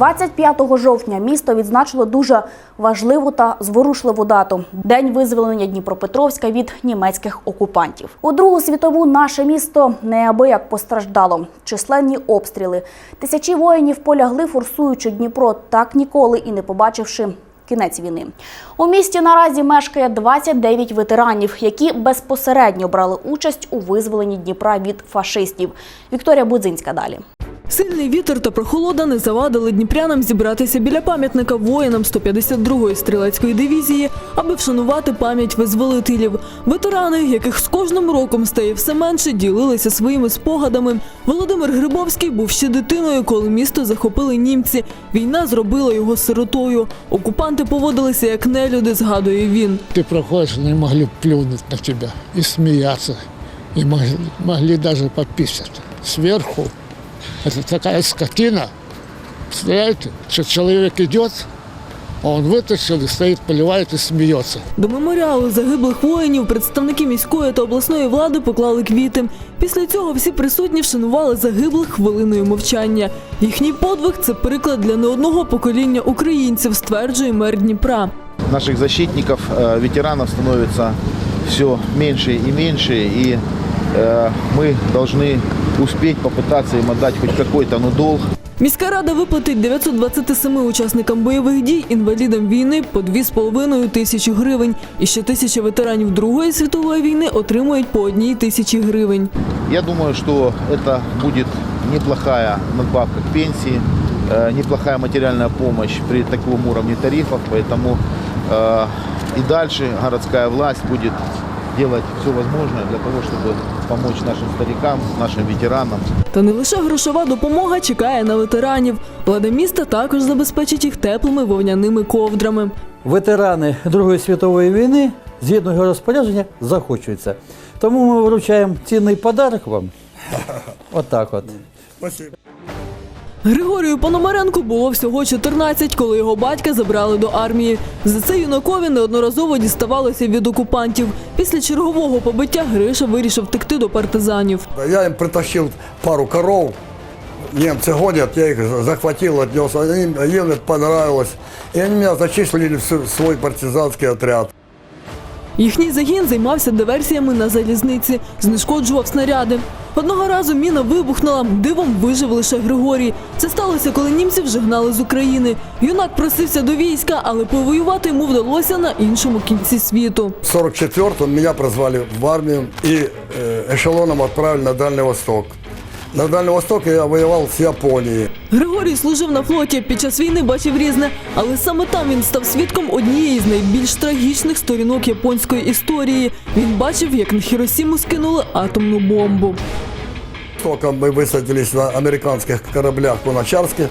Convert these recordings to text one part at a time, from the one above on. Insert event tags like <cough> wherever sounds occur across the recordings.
25 жовтня місто відзначило дуже важливу та зворушливу дату день визволення Дніпропетровська від німецьких окупантів. У Другу світову наше місто неабияк постраждало. Численні обстріли. Тисячі воїнів полягли, форсуючи Дніпро, так ніколи і не побачивши. Кінець війни у місті наразі мешкає 29 ветеранів, які безпосередньо брали участь у визволенні Дніпра від фашистів. Вікторія Будзинська далі. Сильний вітер та прохолода не завадили дніпрянам зібратися біля пам'ятника воїнам 152-ї стрілецької дивізії, аби вшанувати пам'ять визволителів. Ветерани, яких з кожним роком стає все менше, ділилися своїми спогадами. Володимир Грибовський був ще дитиною, коли місто захопили німці. Війна зробила його сиротою. Окупанти поводилися як нелюди, згадує він. Ты проходишь, они могли плюнуть на тебя и смеяться, и могли, даже пописать. Сверху это такая скотина, представляете, что человек идет, а он вытащил и стоит, поливает и смеется. До меморіалу загиблих воїнів представники міської та обласної влади поклали квіти. Після цього всі присутні вшанували загиблих хвилиною мовчання. Їхній подвиг це приклад для не одного покоління українців, стверджує мер Дніпра. наших защитников, э, ветеранов становится все меньше и меньше, и э, мы должны успеть попытаться им отдать хоть какой-то ну, долг. Міська рада виплатить 927 учасникам бойових дій, інвалідам війни по 2,5 тисячі гривень. І ще тисяча ветеранів Другої світової війни отримують по одній тисячі гривень. Я думаю, что это будет неплохая надбавка к пенсии, э, неплохая материальная помощь при таком уровне тарифов, поэтому э, и дальше городская власть будет делать все возможное для того, чтобы помочь нашим старикам, нашим ветеранам. Та не лише грошова допомога чекає на ветеранів. Влада міста також забезпечить їх теплими вовняними ковдрами. ветерани Другої світової війни згідно його розпорядження захочуються. Тому ми вручаємо цінний подарок вам. <laughs> Отак от. Григорію Пономаренку було всього 14, коли його батька забрали до армії. За це юнакові неодноразово діставалося від окупантів. Після чергового побиття Гриша вирішив втекти до партизанів. Я им притащил пару коров. Немцы гонят, я захватил, отнес. Они, им это понравилось. И они меня зачислили в с- свой партизанский отряд. Їхній загін займався диверсіями на залізниці, знешкоджував снаряди. Одного разу міна вибухнула, дивом вижив лише Григорій. Це сталося, коли німців вже гнали з України. Юнак просився до війська, але повоювати йому вдалося на іншому кінці світу. 44-м меня прозвали в армию и э, эшелоном отправили на Дальний Восток. На Дальнем Востоке я воевал с Японией. Григорій служив на флоті. Під час війни бачив різне, але саме там він став свідком однієї з найбільш трагічних сторінок японської історії. Він бачив, як на Хіросіму скинули атомну бомбу. Только мы высадились на американских кораблях по Начарске, э,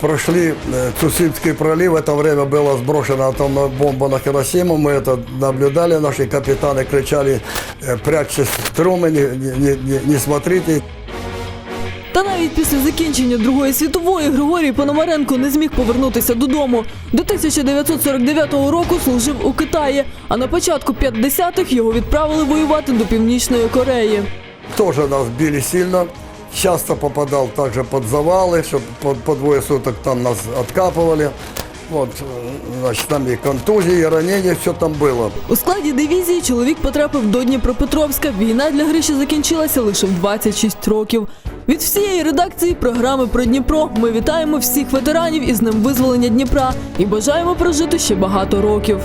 прошли э, Цусимский пролив, в это время была сброшена атомная бомба на Хиросиму, мы это наблюдали, наши капитаны кричали, э, прячьтесь в трюмы, не, не- не- не смотрите. Та навіть після закінчення Другої світової Григорій Пономаренко не зміг повернутися додому. До 1949 року служив у Китаї, а на початку 50-х його відправили воювати до Північної Кореї. Тоже нас били сильно, часто попадал также под завалы, что по, по двое суток там нас откапывали. Вот, э, значит, там и контузии, и ранения, все там было. У складі дивізії чоловік потрапив до Дніпропетровська. Війна для Гриші закінчилася лише в 26 років. Від всієї редакції програми про Дніпро ми вітаємо всіх ветеранів із ним визволення Дніпра і бажаємо прожити ще багато років.